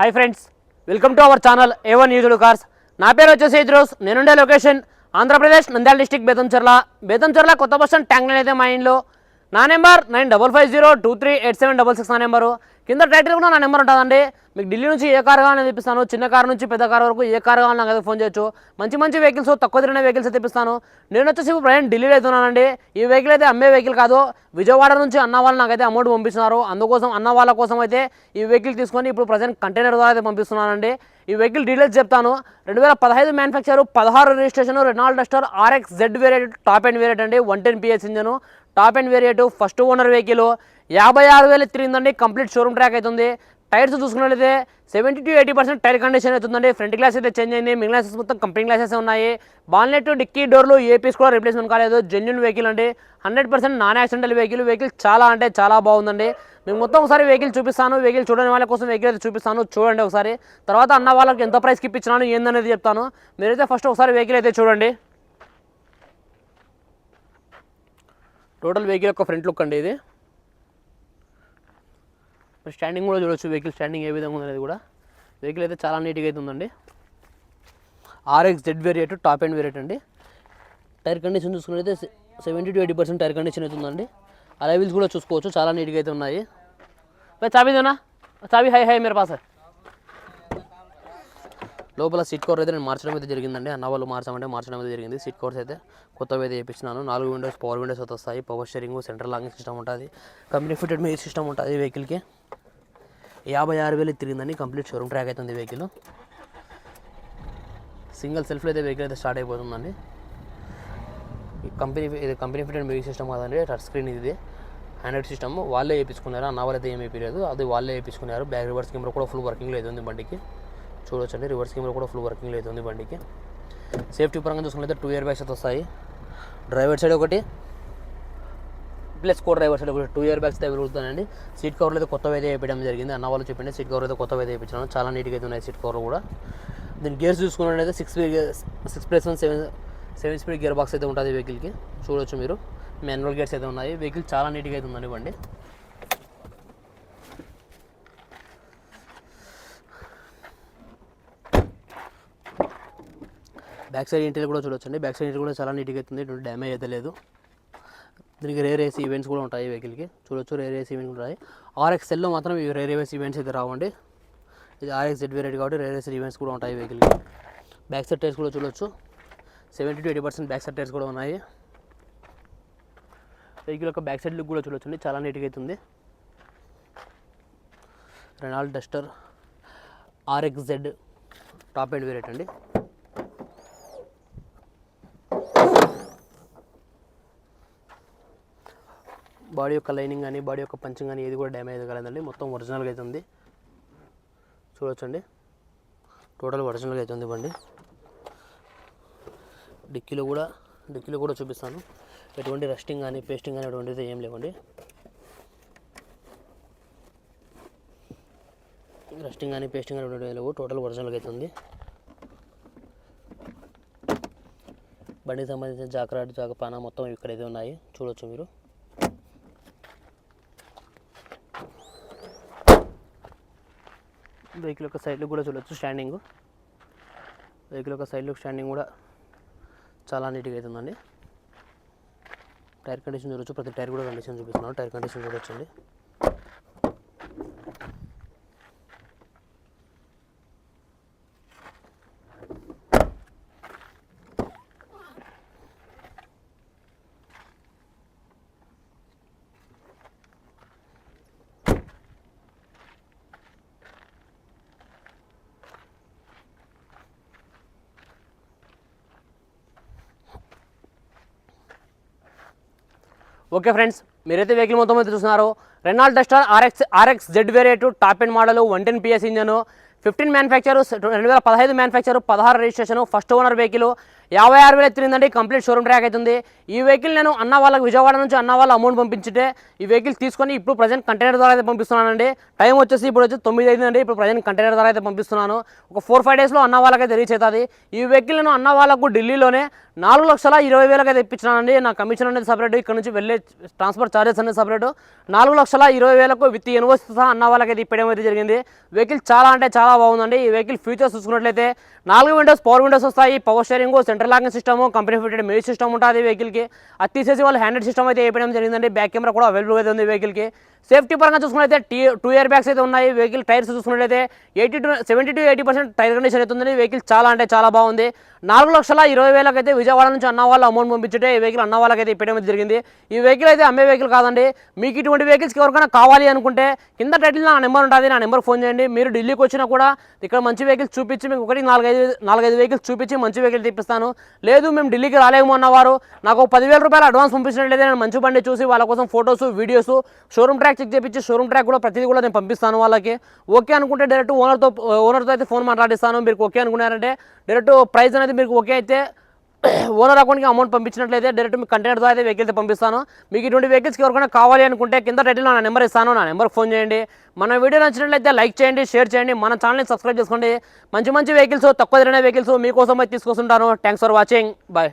Hi friends welcome to our channel A one used cars నా పేరు వచ్చేసి ఇద్రోస్. నేనుండే లొకేషన్ ఆంధ్రప్రదేశ్ నంద్యాల డిస్టిక్ బేతంచెర్ల. బేతంచెర్ల కొత్త బస్ స్టాండ్ ట్యాంక్ అయితే మా ఇంట్లో. నా number nine double five zero two three eight seven double six నా నెంబరు. కింద టైటిల్ కూడా నా నెంబర్ ఉంటుందండి. మీకు ఢిల్లీ నుంచి ఏ కార్ కావాలని తెప్పిస్తాను. చిన్న కార్ నుంచి పెద్ద కార్ వరకు ఏ కార్ కావాలని నాకు అయితే ఫోన్ చేయొచ్చు. మంచి మంచి వెహికల్స్ తక్కువ తిరిగిన వెహికల్స్ తెప్పిస్తాను. నేను వచ్చేసి ఇప్పుడు ప్రయాణం ఢిల్లీలో అవుతున్నానండి ఈ వెహికల్ అయితే అమ్మే వెహికల్ కాదు. విజయవాడ నుంచి అన్న వాళ్ళు నాకైతే అమౌంట్ పంపిస్తున్నారు. అందుకోసం అన్న వాళ్ళ కోసం అయితే ఈ వెహికల్ తీసుకొని ఇప్పుడు ప్రజెంట్ కంటైనర్ ద్వారా అయితే పంపిస్తున్నానండి. ఈ వెహికల్ డీటెయిల్స్ చెప్తాను. రెండు వేల పదహైదు మ్యానుఫ్యాక్చర్ పదహారు registration Renault Duster RX Z variant top end variant అండి. One ten PS engine top end variant first owner vehicle. యాభై ఆరు వేలు తిరిగిందండి కంప్లీట్ షోరూమ్ ట్రాక్ అవుతుంది టైర్స్ చూసుకున్నట్లయితే seventy to eighty percent tyre condition అవుతుందండి. ఫ్రంట్ గ్లాస్ అయితే change అయింది మిగిలిన గ్లాసెస్ మొత్తం కంపెనీ గ్లాసెస్ ఉన్నాయి. బాల్నెట్ డిక్కీ డోర్లు ఏ పీస్ కూడా రిప్లేస్మెంట్ కాలేదు. జెన్యున్ వెహికల్ అండి. Hundred percent non accidental vehicle vehicle చాలా అంటే చాలా బాగుందండి. మీకు మొత్తం ఒకసారి వెహికల్ చూపిస్తాను. వెహికల్ చూడని వాళ్ళ కోసం వెహికల్ అయితే చూపిస్తాను. చూడండి ఒకసారి. తర్వాత అన్న వాళ్ళకి ఎంత ప్రైస్కి ఇప్పించినాను ఏందనేది చెప్తాను. మీరైతే ఫస్ట్ ఒకసారి వెహికల్ అయితే చూడండి. టోటల్ వెహికల్ యొక్క ఫ్రంట్ లుక్ అండి ఇది. స్టాండింగ్ కూడా చూడవచ్చు వెహికల్ స్టాండింగ్ ఏ విధంగా ఉంది అనేది కూడా. వెహికల్ అయితే చాలా నీట్గా అయితే ఉందండి. RX Z variant top end variant అండి. టైర్ కండిషన్ చూసుకున్నట్లయితే seventy to eighty percent tyre condition అయితే ఉందండి. అలైవిల్స్ కూడా చూసుకోవచ్చు చాలా నీట్గా అయితే ఉన్నాయి. చావిదేనా చావి హై హై మేర పాస్ లోపల సీట్ కవర్ అయితే నేను మార్చడం అయితే జరిగిందండి. అన్న వాళ్ళు మార్చమంటే మార్చడం అయితే జరిగింది. సీట్ కవర్స్ అయితే కొత్తవి అయితే చేయించినాను నాలుగు విండోస్ పవర్ విండోస్ అయితే వస్తాయి. Power steering central locking system ఉంటుంది. కంపెనీ ఫిటెడ్ మీ సిస్టమ్ ఉంటుంది వెహికల్కి యాభై ఆరు వేలు తిరిగిందండి. కంప్లీట్ షోరూమ్ ట్రాక్ అవుతుంది వెహికల్ సింగిల్ సెల్ఫ్లో అయితే వెహికల్ అయితే స్టార్ట్ అయిపోతుందండి. ఈ కంపెనీ ఇది కంపెనీ ఫిటెడ్ మ్యూజిక్ సిస్టమ్ కాదండి. టచ్ స్క్రీన్ ఇది. హ్యాండ్రెడ్ సిస్టమ్ వాళ్ళే వేయించుకున్నారు అన్న వాళ్ళైతే ఏం వేయలేదు అది వాళ్ళే వేయించుకున్నారు బ్యాక్ రివర్స్ కెమెరా కూడా ఫుల్ వర్కింగ్లో అయితే ఉంది బండికి. చూడొచ్చండి. రివర్స్ కెమెరా కూడా ఫుల్ వర్కింగ్ అయితే ఉంది బండికి. సేఫ్టీ పరంగా చూసుకున్నట్లయితే టూ ఇయర్ బ్యాగ్స్ అయితే వస్తాయి. డ్రైవర్ సైడ్ ఒకటి. ప్లస్ కో డ్రైవర్ సైడ్ ఒకటి. టూ ఇయర్ బ్యాగ్స్ అయితే వెలుగుతానండి సీట్ కవర్లు అయితే కొత్తవి అయితే వేయడం జరిగింది. అన్న వాళ్ళు చెప్పింది సీట్ కవర్ అయితే కొత్తవి అయితే వేయించాను. చాలా నీట్గా అయితే ఉన్నాయి సీట్ కవర్ కూడా. దీని గేర్స్ చూసుకున్నట్లయితే six six plus one seven seven speed gearbox అయితే ఉంటుంది వెహికల్కి చూడొచ్చు మీరు. మాన్యువల్ గేర్స్ అయితే ఉన్నాయి. వెహికల్ చాలా నీట్గా అయితే ఉందండి బండి. బ్యాక్ సైడ్ ఇంటీరియర్ కూడా చూడొచ్చండి. బ్యాక్ సైడ్ ఇంటీరియర్ కూడా చాలా నీట్గా అవుతుంది ఎటువంటి డ్యామేజ్ అయితే లేదు. దీనికి రేర్ ఏసీ ఈవెంట్స్ కూడా ఉంటాయి వెహికల్కి. చూడొచ్చు రేర్ ఏసీ ఈవెంట్స్ ఉంటాయి. ఆర్ఎక్స్ఎల్లో మాత్రం ఇవి రేర్ ఏసీ ఈవెంట్స్ అయితే రావండి. ఇది ఆర్ఎక్స్ జెడ్ వేరేట్ కాబట్టి రేర్ ఏస్ ఈవెంట్స్ కూడా ఉంటాయి వెహికల్కి. బ్యాక్ సైడ్ టైర్స్ కూడా చూడొచ్చు. Seventy to eighty percent back side tyres కూడా ఉన్నాయి. వెహికల్ యొక్క బ్యాక్ సైడ్ లుక్ కూడా చూడొచ్చండి. చాలా నీట్గా అవుతుంది Renault Duster RX Z top end variant అండి. బాడీ యొక్క లైనింగ్ కానీ బాడీ యొక్క పంచింగ్ కానీ ఏది కూడా డ్యామేజ్ కాలేదండి. మొత్తం ఒరిజినల్గా అయితే ఉంది. చూడొచ్చండి. టోటల్ ఒరిజినల్గా అయితే ఉంది బండి. డిక్కీలో కూడా డిక్కీలో కూడా చూపిస్తాను. ఎటువంటి రెస్టింగ్ కానీ పేస్టింగ్ కానీ ఎటువంటిది ఏం లేవండి. రెస్టింగ్ కానీ పేస్టింగ్ కానీ ఎటువంటి లేవు. టోటల్ ఒరిజినల్గా అయితే ఉంది. బండికి సంబంధించిన జాగ్రత్త జాగపాన మొత్తం ఇక్కడైతే ఉన్నాయి. చూడొచ్చు మీరు. వెహికల్ యొక్క సైడ్లో కూడా చూడొచ్చు స్టాండింగ్. వెహికల్ యొక్క సైడ్లో స్టాండింగ్ కూడా చాలా నీట్గా అవుతుందండి టైర్ కండిషన్ చూడొచ్చు. ప్రతి టైర్ కూడా కండిషన్ చూపిస్తున్నాను టైర్ కండిషన్ చూడొచ్చండి. ఓకే ఫ్రెండ్స్ మీరైతే వెహికల్ మొత్తం అయితే చూస్తున్నారు. Renault Duster RX RX Z variant top end model one ten PS engine. Fifteen manufacture రెండు వేల పదహైదు మ్యానుఫ్యాక్చర్ పదహారు రిజిస్ట్రేషన్ ఫస్ట్ ఓనర్ వెహికల్ యాభై ఆరు వేలు ఎత్తిందండి కంప్లీట్ షోరూమ్ ట్రాక్ అవుతుంది. ఈ వెహికల్ నేను అన్న వాళ్ళకి విజయవాడ నుంచి అన్న వాళ్ళ అమౌంట్ పంపించితే ఈ వెహికల్ తీసుకొని ఇప్పుడు ప్రజెంట్ కంటైనర్ ద్వారా అయితే పంపిస్తున్నానండి. టైం వచ్చేసి ఇప్పుడు వచ్చి తొమ్మిది అయిందండి ఇప్పుడు ప్రజెంట్ కంటైనర్ ద్వారా అయితే పంపిస్తున్నాను. ఒక ఫోర్ ఫైవ్ డేస్లో అన్న వాళ్ళకైతే రీచ్ అవుతుంది. ఈ వెహికల్ నేను అన్న వాళ్ళకు ఢిల్లీలోనే నాలుగు లక్షల ఇరవై వేలకు అయితే ఇప్పించినానండి. నా కమిషన్ అనేది సపరేట్ ఇక్కడ నుంచి వెళ్ళే ట్రాన్స్ఫర్ చార్జెస్ అనేది సపరేట్ నాలుగు లక్షల ఇరవై వేలకు విత్ యూనివర్సిటీ సహా అన్న వాళ్ళకైతే ఇప్పడం అయితే జరిగింది. వెహికల్ చాలా అంటే చాలా బాగుందండి. ఈ వెహికల్ ఫీచర్స్ చూసుకున్నట్లయితే నాలుగు విండోస్ పవర్ విండోస్ వస్తాయి. Power steering central locking system company fitted music system ఉంటుంది వెహికల్కి అది తీసేసి వాళ్ళు హ్యాండెడ్ సిస్టమ్ అయితే వేయడం జరిగిందండి. బ్యాక్ కెమెరా కూడా అవైలబుల్ అయితే ఉంది వెహికల్కి సేఫ్టీ పరంగా చూసుకున్నట్లయితే టీ టూ ఇయర్ బ్యాగ్స్ అయితే ఉన్నాయి. వెహికల్ టైర్స్ చూసుకున్నట్లయితే eighty to seventy to eighty percent tyre condition అయితే ఉంది వెహికల్ చాలా అంటే చాలా బాగుంది. నాలుగు లక్షల ఇరవై వేలకైతే అయితే విజయవాడ నుంచి అన్న వాళ్ళు అమౌంట్ పంపించుంటే ఈ వెహికల్ అన్న వాళ్ళకైతే ఇప్పడం జరిగింది. ఈ వెహికల్ అయితే అమ్మే వెహికల్ కాదండి. మీకు ఇటువంటి వెహికల్స్కి ఎవరికైనా కావాలి అనుకుంటే కింద టైటిల్ నా నెంబర్ ఉంటుంది. నా నెంబర్ ఫోన్ చేయండి. మీరు ఢిల్లీకి వచ్చినా కూడా ఇక్కడ మంచి వెహికల్స్ చూపించి మీకు ఒకటి నాలుగైదు నాలుగైదు వెహికల్స్ చూపించి మంచి వెహికల్ తెప్పిస్తాను. లేదు మేము ఢిల్లీకి రాలేము అన్నవారు నాకు ఒక పదివేల రూపాయలు అడ్వాన్స్ పంపించినట్లయితే నేను మంచి బండి చూసి వాళ్ళ కోసం photos videos showroom track check చేపించి షోరూమ్ ట్రాక్ కూడా ప్రతిదీ కూడా నేను పంపిస్తాను వాళ్ళకి. ఓకే అనుకుంటే డైరెక్ట్ ఓనర్తో ఓనర్తో అయితే ఫోన్ మాట్లాడిస్తాను. మీరు ఓకే అనుకున్నారంటే డైరెక్ట్ ప్రైస్ అనేది మీకు ఓకే అయితే ఓనర్ అకౌంట్కి అమౌంట్ పంపించినట్లయితే డైరెక్ట్ మీకు కంటైనర్తో అయితే వెహికల్ అయితే పంపిస్తాను. మీకు ఇటువంటి వెహికల్స్కి ఎవరికైనా కావాలి అనుకుంటే కింద టైటిల్ నా నెంబర్ ఇస్తాను. నా నెంబర్కి ఫోన్ చేయండి. మన వీడియో నచ్చినట్లయితే లైక్ చేయండి షేర్ చేయండి. మన ఛానల్ని సబ్స్క్రైబ్ చేసుకోండి. మంచి మంచి వెహికల్స్ తక్కువ ధరైన వెహికల్స్ మీకోసం అయితే తీసుకొస్తుంటాను. Thanks for watching bye